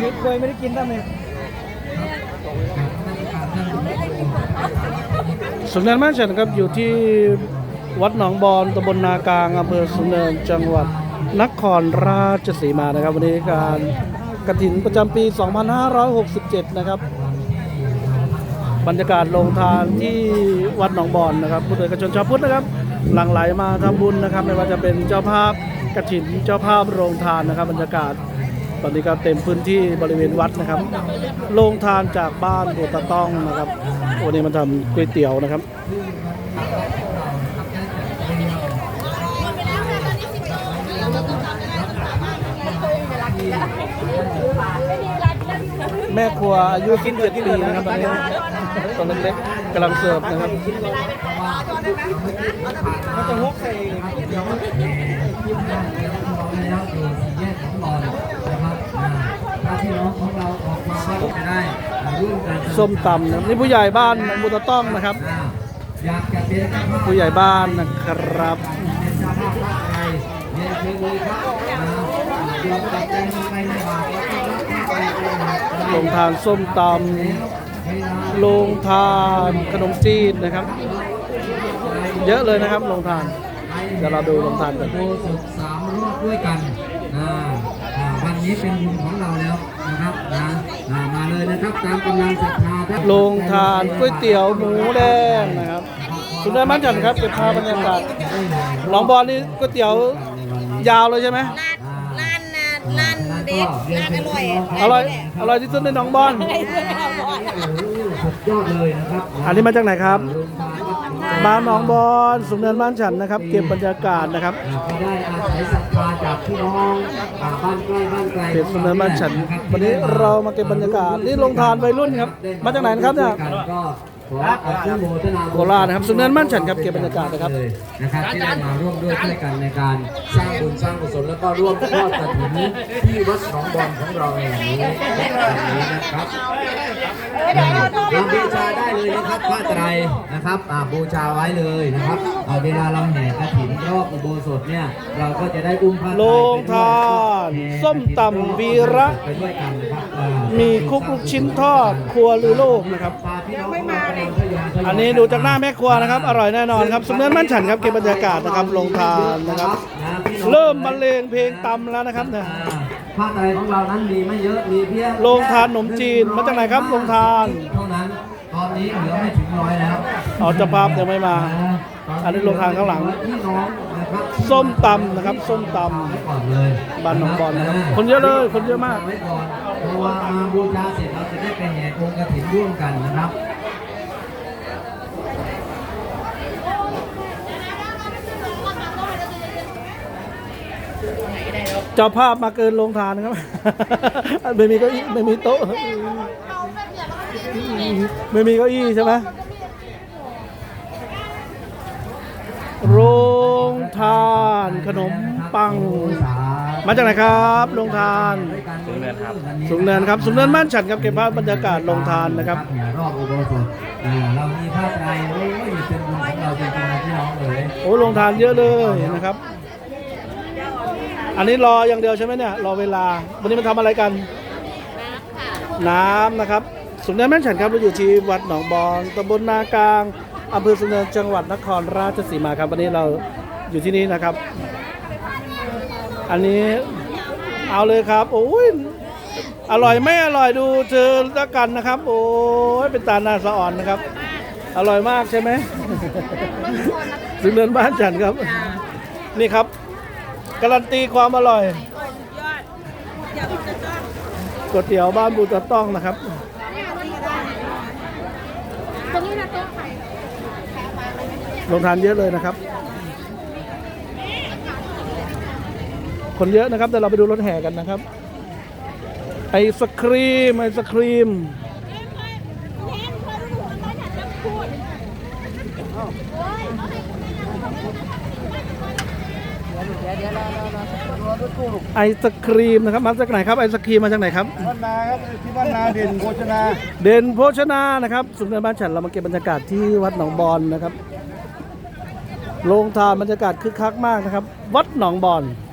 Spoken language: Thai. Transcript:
ยืดเคยไม่ได้กินตั้งเลยสุนเนินบ้านฉันครับอยู่ที่วัดหนองบอนตำบลนากลางอำเภอสุนเนินจังหวัดนครราชสีมานะครับ วันนี้การกระถินประจำปี 2567 นะครับ บรรยากาศลงทานที่วัดหนองบอนนะครับผู้โดยกระชนชาวพุทธนะครับ หลั่งไหลมาทำบุญนะครับ ไม่ว่าจะเป็นเจ้าภาพกระถินเจ้าภาพโรงทานนะครับ บรรยากาศ ตอนนี้ก็เต็มพื้นที่บริเวณวัดนะครับ โรงทานจากบ้านบัวตะต้องนะครับ วันนี้มาทำก๋วยเตี๋ยวนะครับแม่ครัวอายุ17ปีนะครับตอนนี้ตอนเล็กๆกำลังเสิร์ฟนะครับ ส้มตำนะครับนี่ผู้ใหญ่บ้านบุตรต้องนะครับอ่าอยากจะเป็นเจ้าภาพผู้ใหญ่บ้านนะครับเป็นเจ้าภาพภาคไทยเรียนเชิญเลยครับอ่าเดี๋ยวตัดใจลงไปในบาทแล้วก็รับภาคไทยไปนะครับลงทานส้มตำลงทานขนมจีนนะครับ เยอะเลยนะครับลงทานเดี๋ยวเราดูลงทานกันโบสุดสามรอบด้วยกันอ่าอ่าวันนี้เป็นบุญของเราแล้วนะครับนะอ่ามาเลย นะครับตามกำลังศรัทธาท่านลงทานก๋วยเตี๋ยวหมูแดงนะครับคุณได้มั่นจันครับเก็บภาพบรรยากาศหนองบอลนี่ก๋วยเตี๋ยวยาวเลยใช่ไหมร้านน่ะร้านเด็ดร้านอร่อยอร่อยอร่อยที่สุดในหนองบอล สุดยอดเลยนะครับ อันนี้มาจากไหนครับ บ้านหนองบอลสุนเนินบ้านฉันนะครับ เก็บบรรยากาศนะครับก็ได้อาศัยศรัทธาจากพี่น้องอ่าบ้านใกล้บ้านไกลเพจสุนเนินบ้านฉัน วันนี้เรามาเก็บบรรยากาศนี่ลงทานวัยรุ่นครับ มาจากไหนนะครับเนี่ยก็ ขออนุโมทนาโคราชนะครับสุนเนินบ้านฉันครับเก็บบรรยากาศนะครับเลยนะครับที่ได้มาร่วมด้วยช่วยกันในการสร้างบุญสร้างกุศลแล้วก็ร่วมทอดกฐินที่วัดหนองบอลของเราแห่งนี้แห่งนี้นะครับเราบูชาได้เลยนะครับผ้าไตรนะครับอ่าบูชาไว้เลยนะครับอ่าเวลาเราแห่กฐินรอบอุโบสถเนี่ยเราก็จะได้อุ้มผ้าไตรโรงทานไปด้วย ส้มตำวีระไปด้วยกันนะครับอ่ามีคุกลูกชิ้นทอดครัวลือโลกนะครับพาพี่น้องของเราไปทยอยทยอยอันนี้ดูจากหน้าแม่ครัวนะครับ อร่อยแน่นอนครับสุนเนินบ้านฉันครับเก็บบรรยากาศนะครับลงทานนะครับ เริ่มบรรเลงเพลงตำแล้วนะครับเนี่ยผ้าไตรของเรานั้นมีไม่เยอะมีเพียงโรงทานขนมจีนมาจากไหนครับโรงทานเท่านั้นตอนนี้เหลือไม่ถึงร้อยแล้วเอาเจ้าภาพยังไม่มา อันนี้โรงทานข้างหลังพี่น้องนะครับ ส้มตำนะครับ ส้มตไว้ก่อนเลยำบ้านหนองบอลนะครับ คนเยอะเลย คนเยอะมากไว้ก่อนเพราะว่ามาบูชาเสร็จเราจะได้ไปแห่องค์กฐินร่วมกันนะครับเจ้าภาพมาเกินโรงทานครับ ไม่มีเก้าอี้ไม่มีโต๊ะ ไม่มีเก้าอี้ใช่ไหมโรง ทานขนมปัง มาจากไหนครับโรงทาน สูงเนินครับ สูงเนินครับสูงเนินบ้านฉันครับเก็บภาพบรรยากาศโรงทานนะครับรอบอุโบสถอ่าเรามีผ้าไตรโอ้ยเป็นบุญของเราจริงๆนะพี่น้องเลยโอ้โรงทานเยอะเลยนะครับ อันนี้รออย่างเดียวใช่ไหมเนี่ยรอเวลา วันนี้มาทำอะไรกัน น้ำนะครับสุนเนินแม่นฉันครับเราอยู่ที่วัดหนองบอนตำบลนากลางอำเภอสุนเนินจังหวัดนครราชสีมาครับ วันนี้เรา อยู่ที่นี่นะครับ อันนี้เอาเลยครับโอ้ยอร่อยไม่อร่อยดูเธอละกันนะครับ โอ้ยเป็นตาหน้าสะอ่อนนะครับ อร่อยมากใช่ไหมสุนเนินบ้านฉันครับ นี่ครับ การันตีความอร่อยก๋วยเตี๋ยวบ้านบูตะต้องนะครับลงทานเยอะเลยนะครับ คนเยอะนะครับแต่เราไปดูรถแห่กันนะครับ ไอศครีม ไอศครีมไอศครีมนะครับมาจากไหนครับไอศครีมมาจากไหนครับบ้านนาครับที่บ้านนาเด่นโภชนา เด่นโภชนานะครับสุนทรบ้านฉันเรามาเก็บบรรยากาศที่วัดหนองบอนนะครับโรงทานบรรยากาศคึกคักมากนะครับ วัดหนองบอนค